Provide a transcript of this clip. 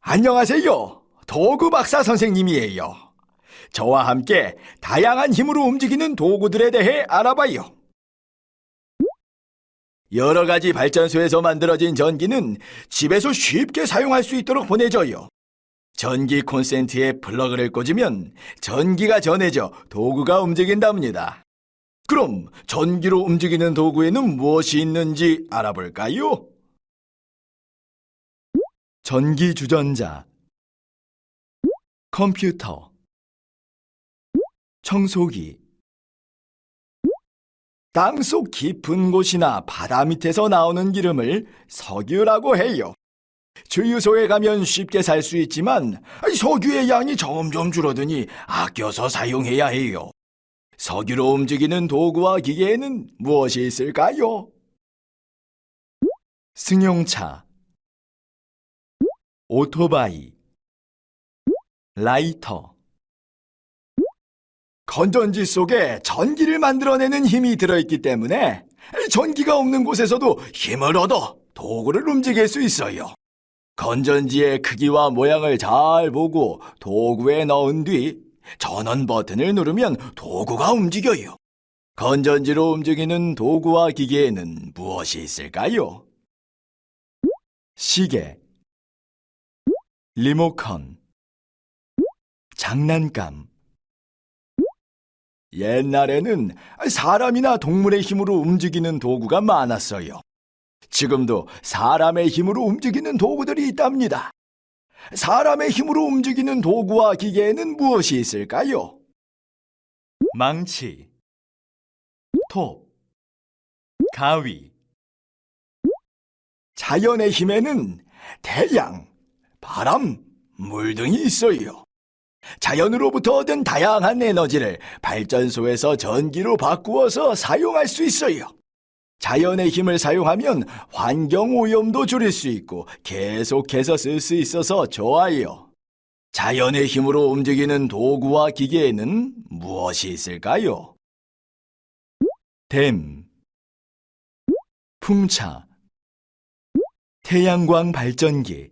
안녕하세요. 도구 박사 선생님이에요. 저와 함께 다양한 힘으로 움직이는 도구들에 대해 알아봐요. 여러 가지 발전소에서 만들어진 전기는 집에서 쉽게 사용할 수 있도록 보내져요. 전기 콘센트에 플러그를 꽂으면 전기가 전해져 도구가 움직인답니다. 그럼 전기로 움직이는 도구에는 무엇이 있는지 알아볼까요? 전기 주전자, 컴퓨터, 청소기, 땅속 깊은 곳이나 바다 밑에서 나오는 기름을 석유라고 해요. 주유소에 가면 쉽게 살 수 있지만 석유의 양이 점점 줄어드니 아껴서 사용해야 해요. 석유로 움직이는 도구와 기계에는 무엇이 있을까요? 승용차, 오토바이, 라이터. 건전지 속에 전기를 만들어내는 힘이 들어있기 때문에 전기가 없는 곳에서도 힘을 얻어 도구를 움직일 수 있어요. 건전지의 크기와 모양을 잘 보고 도구에 넣은 뒤 전원 버튼을 누르면 도구가 움직여요. 건전지로 움직이는 도구와 기계에는 무엇이 있을까요? 시계, 리모컨, 장난감. 옛날에는 사람이나 동물의 힘으로 움직이는 도구가 많았어요. 지금도 사람의 힘으로 움직이는 도구들이 있답니다. 사람의 힘으로 움직이는 도구와 기계에는 무엇이 있을까요? 망치, 톱, 가위. 자연의 힘에는 태양, 바람, 물 등이 있어요. 자연으로부터 얻은 다양한 에너지를 발전소에서 전기로 바꾸어서 사용할 수 있어요. 자연의 힘을 사용하면 환경 오염도 줄일 수 있고 계속해서 쓸 수 있어서 좋아요. 자연의 힘으로 움직이는 도구와 기계에는 무엇이 있을까요? 댐, 풍차, 태양광 발전기,